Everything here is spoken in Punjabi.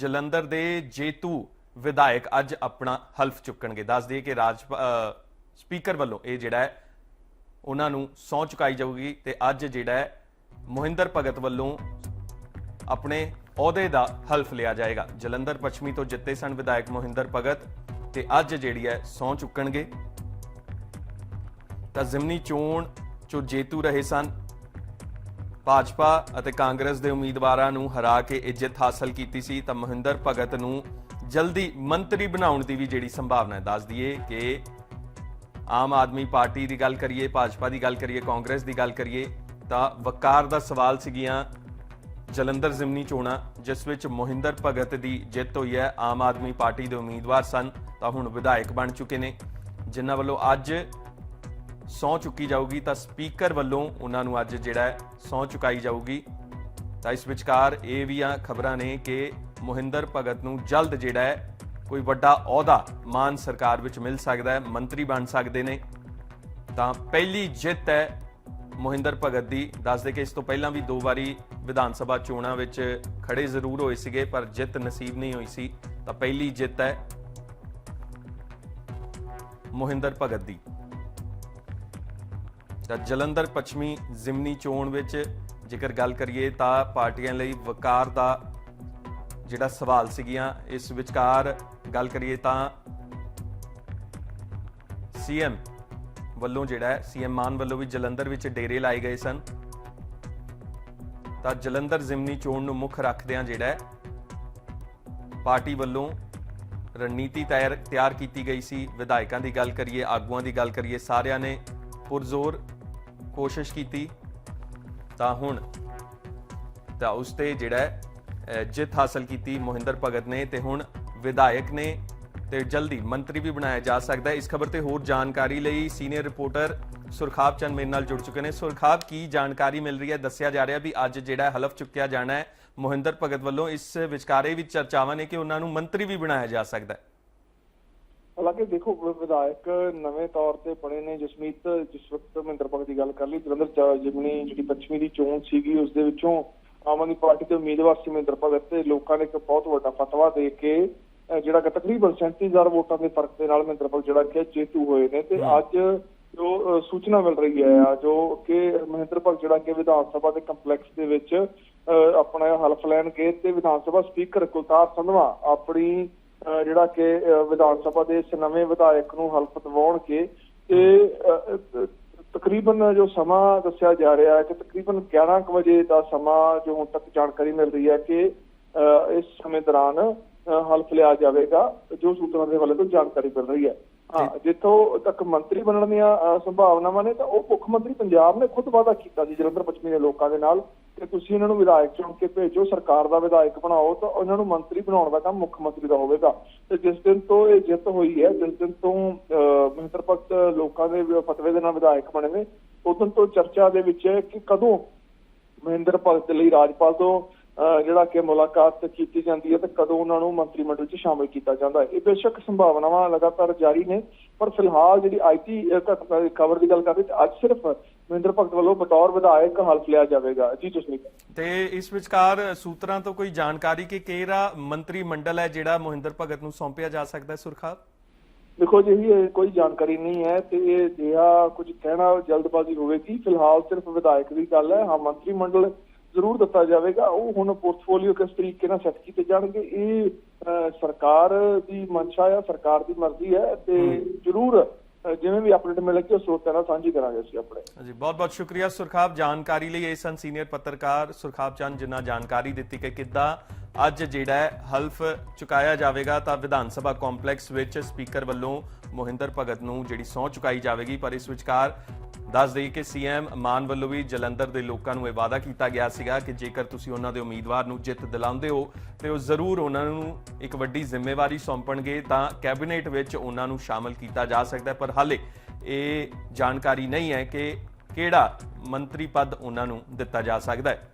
ਜਲੰਧਰ ਦੇ ਜੇਤੂ ਵਿਧਾਇਕ ਅੱਜ ਆਪਣਾ ਹਲਫ ਚੁੱਕਣਗੇ। ਦੱਸ ਦਈਏ ਕਿ ਰਾਜ ਸਪੀਕਰ ਵੱਲੋਂ ਇਹ ਜਿਹੜਾ ਹੈ, ਉਹਨਾਂ ਨੂੰ ਸਹੁੰ ਚੁਕਾਈ ਜਾਊਗੀ ਤੇ ਅੱਜ ਜਿਹੜਾ ਹੈ, ਮੋਹਿੰਦਰ ਭਗਤ ਵੱਲੋਂ ਆਪਣੇ ਅਹੁਦੇ ਦਾ ਹਲਫ ਲਿਆ ਜਾਏਗਾ। ਜਲੰਧਰ ਪੱਛਮੀ ਤੋਂ ਜਿੱਤੇ ਸਨ ਵਿਧਾਇਕ ਮੋਹਿੰਦਰ ਭਗਤ ਤੇ ਅੱਜ ਜਿਹੜੀ ਹੈ, ਸਹੁੰ ਚੁੱਕਣਗੇ। ਤਾਂ ਜ਼ਿਮਨੀ ਚੋਣ ਚੋਂ ਜੇਤੂ ਰਹੇ ਸਨ। ਭਾਜਪਾ ਅਤੇ ਕਾਂਗਰਸ ਦੇ ਉਮੀਦਵਾਰਾਂ ਨੂੰ ਹਰਾ ਕੇ ਇੱਜ਼ਤ ਹਾਸਲ ਕੀਤੀ ਸੀ, ਤਾਂ ਮਹਿੰਦਰ ਭਗਤ ਨੂੰ ਜਲਦੀ ਮੰਤਰੀ ਬਣਾਉਣ ਦੀ ਵੀ ਜਿਹੜੀ ਸੰਭਾਵਨਾ ਹੈ, ਦੱਸ ਦਈਏ ਕਿ ਆਮ ਆਦਮੀ ਪਾਰਟੀ ਦੀ ਗੱਲ ਕਰੀਏ, ਭਾਜਪਾ ਦੀ ਗੱਲ ਕਰੀਏ, ਕਾਂਗਰਸ ਦੀ ਗੱਲ ਕਰੀਏ, ਤਾਂ ਵਕਾਰ ਦਾ ਸਵਾਲ ਸੀਗੀਆਂ ਜਲੰਧਰ ਜ਼ਿਮਨੀ ਚੋਣਾਂ, ਜਿਸ ਵਿੱਚ ਮੋਹਿੰਦਰ ਭਗਤ ਦੀ ਜਿੱਤ ਹੋਈ ਹੈ, ਆਮ ਆਦਮੀ ਪਾਰਟੀ ਦੇ ਉਮੀਦਵਾਰ ਸਨ, ਤਾਂ ਹੁਣ ਵਿਧਾਇਕ ਬਣ ਚੁੱਕੇ ਨੇ, ਜਿਨ੍ਹਾਂ ਵੱਲੋਂ ਅੱਜ ਸਹੁੰ ਚੁੱਕੀ ਜਾਊਗੀ ਤਾਂ ਸਪੀਕਰ ਵੱਲੋਂ ਉਹਨਾਂ ਨੂੰ ਅੱਜ ਜਿਹੜਾ ਹੈ ਸਹੁੰ ਚੁਕਾਈ ਜਾਊਗੀ। ਤਾਂ ਇਸ ਵਿਚਕਾਰ ਇਹ ਵੀ ਆ ਖਬਰਾਂ ਨੇ ਕਿ ਮੋਹਿੰਦਰ ਭਗਤ ਨੂੰ ਜਲਦ ਜਿਹੜਾ ਹੈ ਕੋਈ ਵੱਡਾ ਅਹੁਦਾ ਮਾਨ ਸਰਕਾਰ ਵਿੱਚ ਮਿਲ ਸਕਦਾ ਹੈ, ਮੰਤਰੀ ਬਣ ਸਕਦੇ ਨੇ। ਤਾਂ ਪਹਿਲੀ ਜਿੱਤ ਹੈ ਮੋਹਿੰਦਰ ਭਗਤ ਦੀ। ਦੱਸਦੇ ਕਿ ਇਸ ਤੋਂ ਪਹਿਲਾਂ ਵੀ ਦੋ ਵਾਰੀ ਵਿਧਾਨ ਸਭਾ ਚੋਣਾਂ ਵਿੱਚ ਖੜੇ ਜ਼ਰੂਰ ਹੋਏ ਸੀਗੇ, ਪਰ ਜਿੱਤ ਨਸੀਬ ਨਹੀਂ ਹੋਈ ਸੀ। ਤਾਂ ਪਹਿਲੀ ਜਿੱਤ ਹੈ ਮੋਹਿੰਦਰ ਭਗਤ ਦੀ। ਤਾਂ ਜਲੰਧਰ, ਪੱਛਮੀ, ਜ਼ਿਮਨੀ ਚੋਣ ਵਿੱਚ ਜੇਕਰ ਗੱਲ ਕਰੀਏ ਤਾਂ ਪਾਰਟੀਆਂ ਲਈ ਵਕਾਰ ਦਾ ਜਿਹੜਾ ਸਵਾਲ ਸੀਗੀਆਂ, ਇਸ ਵਿਚਕਾਰ ਗੱਲ ਕਰੀਏ ਤਾਂ ਸੀਐਮ ਵੱਲੋਂ ਜਿਹੜਾ ਹੈ, ਸੀਐਮ ਮਾਨ ਵੱਲੋਂ ਵੀ ਜਲੰਧਰ ਵਿੱਚ ਡੇਰੇ ਲਾਏ ਗਏ ਸਨ। ਤਾਂ ਜਲੰਧਰ, ਜ਼ਿਮਨੀ ਚੋਣ ਨੂੰ ਮੁੱਖ ਰੱਖਦਿਆਂ ਜਿਹੜਾ ਪਾਰਟੀ ਵੱਲੋਂ ਰਣਨੀਤੀ ਤਿਆਰ ਤਿਆਰ ਕੀਤੀ ਗਈ ਸੀ। ਵਿਧਾਇਕਾਂ ਦੀ ਗੱਲ ਕਰੀਏ, ਆਗੂਆਂ ਦੀ ਗੱਲ ਕਰੀਏ, ਸਾਰਿਆਂ ਨੇ ਪੁਰਜ਼ੋਰ ਕੋਸ਼ਿਸ਼ ਕੀਤੀ, ਤਾਂ ਹੁਣ ਤਾਂ ਉਸ ਤੇ ਜਿਹੜਾ ਜਿੱਤ ਹਾਸਲ ਕੀਤੀ ਮੋਹਿੰਦਰ ਭਗਤ ਨੇ ਤੇ ਹੁਣ ਵਿਧਾਇਕ ਨੇ ਤੇ ਜਲਦੀ ਮੰਤਰੀ ਵੀ ਬਣਾਇਆ ਜਾ ਸਕਦਾ ਹੈ। ਇਸ ਖਬਰ ਤੇ ਹੋਰ ਜਾਣਕਾਰੀ ਲਈ ਸੀਨੀਅਰ ਰਿਪੋਰਟਰ ਸੁਰਖਾਬ ਚੰਦ ਮੇਰੇ ਨਾਲ ਜੁੜ ਚੁੱਕੇ ਨੇ। ਸੁਰਖਾਬ, ਕੀ ਜਾਣਕਾਰੀ ਮਿਲ ਰਹੀ ਹੈ? ਦੱਸਿਆ ਜਾ ਰਿਹਾ ਵੀ ਅੱਜ ਜਿਹੜਾ ਹਲਫ ਚੁੱਕਿਆ ਜਾਣਾ ਹੈ ਮੋਹਿੰਦਰ ਭਗਤ ਵੱਲੋਂ। ਇਸ ਵਿਚਕਾਰੇ ਵਿੱਚ ਚਰਚਾਵਾਂ ਨੇ ਕਿ ਉਹਨਾਂ ਨੂੰ ਮੰਤਰੀ ਵੀ ਬਣਾਇਆ ਜਾ ਸਕਦਾ ਹੈ। ਹਾਲਾਂਕਿ ਦੇਖੋ ਵਿਧਾਇਕ ਨਵੇਂ ਤੌਰ ਤੇ ਬਣੇ ਨੇ ਜਸਮੀਤ ਜਿਸ ਵਕਤ ਮਹਿੰਦਰ ਭਗਤ ਦੀ ਗੱਲ ਕਰ ਲਈ ਜਲੰਧਰ ਜਿਮਨੀ ਜਿਹੜੀ ਪੱਛਮੀ ਦੀ ਚੋਣ ਸੀਗੀ ਉਸ ਦੇ ਵਿੱਚੋਂ ਆਮ ਆਦਮੀ ਪਾਰਟੀ ਦੇ ਉਮੀਦਵਾਰ ਸੀ ਮਹਿੰਦਰ ਭਗਤ ਤੇ ਲੋਕਾਂ ਨੇ ਇੱਕ ਬਹੁਤ ਵੱਡਾ ਫਤਵਾ ਦੇ ਕੇ ਜਿਹੜਾ ਕਿ ਤਕਰੀਬਨ 37000 ਵੋਟਾਂ ਦੇ ਫ਼ਰਕ ਦੇ ਨਾਲ ਮਹਿੰਦਰ ਭਗਤ ਜਿਹੜਾ ਕਿ ਜੇਤੂ ਹੋਏ ਨੇ ਤੇ ਅੱਜ ਜੋ ਸੂਚਨਾ ਮਿਲ ਰਹੀ ਹੈ ਆ ਜੋ ਕਿ ਮਹਿੰਦਰ ਭਗਤ ਜਿਹੜਾ ਕਿ ਵਿਧਾਨ ਸਭਾ ਦੇ ਕੰਪਲੈਕਸ ਦੇ ਵਿੱਚ ਆਪਣਾ ਹਲਫ ਲੈਣਗੇ ਤੇ ਵਿਧਾਨ ਸਭਾ ਸਪੀਕਰ ਕੁਲਤਾਰ ਸੰਧਵਾ ਆਪਣੀ ਜਿਹੜਾ ਕਿ ਵਿਧਾਨ ਸਭਾ ਦੇ ਇਸ ਨਵੇਂ ਵਿਧਾਇਕ ਨੂੰ ਹਲਫ ਦਿਵਾਉਣਗੇ ਤੇ ਅਹ, ਅਹ, ਤਕਰੀਬਨ ਜੋ ਸਮਾਂ ਦੱਸਿਆ ਜਾ ਰਿਹਾ ਹੈ ਕਿ ਤਕਰੀਬਨ 11 ਕੁ ਵਜੇ ਦਾ ਸਮਾਂ ਜੋ ਹੁਣ ਤੱਕ ਜਾਣਕਾਰੀ ਮਿਲ ਰਹੀ ਹੈ ਕਿ ਇਸ ਸਮੇਂ ਦੌਰਾਨ ਹਲਫ ਲਿਆ ਜਾਵੇਗਾ ਜੋ ਸੂਤਰਾਂ ਦੇ ਵੱਲੋਂ ਤੋਂ ਜਾਣਕਾਰੀ ਮਿਲ ਰਹੀ ਹੈ। ਹਾਂ ਜਿੱਥੋਂ ਤੱਕ ਮੰਤਰੀ ਬਣਨ ਦੀਆਂ ਸੰਭਾਵਨਾਵਾਂ ਨੇ ਤਾਂ ਉਹ ਮੁੱਖ ਮੰਤਰੀ ਪੰਜਾਬ ਨੇ ਖੁਦ ਵਾਅਦਾ ਕੀਤਾ ਸੀ ਜਲੰਧਰ ਪੱਛਮੀ ਦੇ ਲੋਕਾਂ ਦੇ ਨਾਲ। ਕਿ ਤੁਸੀਂ ਇਹਨਾਂ ਨੂੰ ਵਿਧਾਇਕ ਚੁਣ ਕੇ ਭੇਜੋ ਸਰਕਾਰ ਦਾ ਵਿਧਾਇਕ ਬਣਾਓ ਤਾਂ ਉਹਨਾਂ ਨੂੰ ਮੰਤਰੀ ਬਣਾਉਣ ਦਾ ਕੰਮ ਮੁੱਖ ਮੰਤਰੀ ਦਾ ਹੋਵੇਗਾ। ਤੇ ਜਿਸ ਦਿਨ ਤੋਂ ਇਹ ਜਿੱਤ ਹੋਈ ਹੈ ਜਿਸ ਦਿਨ ਤੋਂ ਅਹ, ਮਹਿੰਦਰ ਭਗਤ ਲੋਕਾਂ ਦੇ ਫਤਵੇ ਦੇ ਨਾਲ ਵਿਧਾਇਕ ਬਣੇ ਨੇ ਉਦੋਂ ਤੋਂ ਚਰਚਾ ਦੇ ਵਿੱਚ ਹੈ ਕਿ ਕਦੋਂ ਮਹਿੰਦਰ ਭਗਤ ਲਈ ਰਾਜਪਾਲ ਤੋਂ ਜਿਹੜਾ ਕਿ ਮੁਲਾਕਾਤ ਕੀਤੀ ਜਾਂਦੀ ਹੈ ਤੇ ਕਦੋਂ ਉਹਨਾਂ ਨੂੰ ਮੰਤਰੀ ਮੰਡਲ 'ਚ ਸ਼ਾਮਿਲ ਕੀਤਾ ਜਾਂਦਾ ਹੈ। ਇਹ ਬੇਸ਼ੱਕ ਸੰਭਾਵਨਾਵਾਂ ਲਗਾਤਾਰ ਜਾਰੀ ਨੇ ਪਰ ਫਿਲਹਾਲ ਜਿਹੜੀ ਆਈਟੀ ਖਬਰ ਦੀ ਗੱਲ ਕਰਦੇ ਤਾਂ ਅੱਜ ਸਿਰਫ ਮਹਿੰਦਰ ਭਗਤ ਵੱਲੋਂ ਬਤੌਰ ਵਿਧਾਇਕ ਹਲਫ ਲਿਆ ਜਾਵੇਗਾ। ਜੀ ਜਸਮੀਤ। ਤੇ ਇਸ ਵਿਚਕਾਰ ਸੂਤਰਾਂ ਤੋਂ ਕੋਈ ਜਾਣਕਾਰੀ ਕਿ ਕਿਹੜਾ ਮੰਤਰੀ ਮੰਡਲ ਹੈ ਜਿਹੜਾ ਮੋਹਿੰਦਰ ਭਗਤ ਨੂੰ ਸੌਂਪਿਆ ਜਾ ਸਕਦਾ ਹੈ ਸੁਰਖਾਬ ਦੇਖੋ ਜੀ ਇਹ ਕੋਈ ਜਾਣਕਾਰੀ ਨਹੀਂ ਹੈ ਤੇ ਇਹ ਜਿਹਾ ਕੁਝ ਕਹਿਣਾ ਜਲਦਬਾਜ਼ੀ ਹੋਵੇਗੀ। ਫਿਲਹਾਲ ਸਿਰਫ ਵਿਧਾਇਕ ਦੀ ਗੱਲ ਹੈ। ਹਾਂ ਮੰਤਰੀ ਮੰਡਲ ਜ਼ਰੂਰ ਦਿੱਤਾ ਜਾਵੇਗਾ। ਉਹ ਹੁਣ ਪੋਰਟਫੋਲੀਓ ਕਿਸ ਤਰੀਕੇ ਨਾਲ ਸੈੱਟ ਕੀਤੇ ਜਾਣਗੇ ਇਹ ਸਰਕਾਰ ਦੀ ਮਨਸ਼ਾ ਆ ਸਰਕਾਰ ਦੀ ਮਰਜ਼ੀ ਹੈ ਤੇ ਜ਼ਰੂਰ ਜਿਵੇਂ ਵੀ ਅਪਡੇਟ ਮਿਲੇਗੀ ਉਹ ਸਰੋਤਿਆਂ ਨਾਲ ਸਾਂਝੀ ਕਰਾਂਗੇ ਅਸੀਂ ਆਪਣੇ। ਜੀ ਬਹੁਤ ਬਹੁਤ ਸ਼ੁਕਰੀਆ ਸੁਰਖਾਬ ਜਾਣਕਾਰੀ ਲਈ ਇਹ ਸਨ ਸੀਨੀਅਰ ਪੱਤਰਕਾਰ ਸੁਰਖਾਬ ਚੰਦ ਜਿਨ੍ਹਾਂ ਜਾਣਕਾਰੀ ਦਿੱਤੀ ਕਿ ਕਿੱਦਾਂ ਅੱਜ ਜਿਹੜਾ ਹਲਫ ਚੁਕਾਇਆ ਜਾਵੇਗਾ ਤਾਂ ਵਿਧਾਨ ਸਭਾ ਕੰਪਲੈਕਸ ਵਿੱਚ ਸਪੀਕਰ ਵੱਲੋਂ ਮੋਹਿੰਦਰ ਭਗਤ ਨੂੰ ਜਿਹੜੀ ਸਹੁੰ ਚੁਕਾਈ ਜਾਵੇਗੀ ਪਰ ਇਸ ਵਿਚਕਾਰ ਦੱਸ ਦੇਈ ਕਿ ਸੀਐਮ ਮਾਨ ਵੱਲੋਂ ਵੀ ਜਲੰਧਰ ਦੇ ਲੋਕਾਂ ਨੂੰ ਇਹ ਵਾਅਦਾ ਕੀਤਾ ਗਿਆ ਸੀਗਾ ਕਿ ਜੇਕਰ ਤੁਸੀਂ ਉਹਨਾਂ ਦੇ ਉਮੀਦਵਾਰ ਨੂੰ ਜਿੱਤ ਦਿਲਾਉਂਦੇ ਹੋ ਤੇ ਉਹ ਜ਼ਰੂਰ ਉਹਨਾਂ ਨੂੰ ਇੱਕ ਵੱਡੀ ਜ਼ਿੰਮੇਵਾਰੀ ਸੌਂਪਣਗੇ, ਤਾਂ ਕੈਬਨਿਟ ਵਿੱਚ ਉਹਨਾਂ ਨੂੰ ਸ਼ਾਮਲ ਕੀਤਾ ਜਾ ਸਕਦਾ ਹੈ। ਪਰ ਹਾਲੇ ਇਹ ਜਾਣਕਾਰੀ ਨਹੀਂ ਹੈ ਕਿ ਕਿਹੜਾ ਮੰਤਰੀ ਪਦ ਉਹਨਾਂ ਨੂੰ ਦਿੱਤਾ ਜਾ ਸਕਦਾ ਹੈ।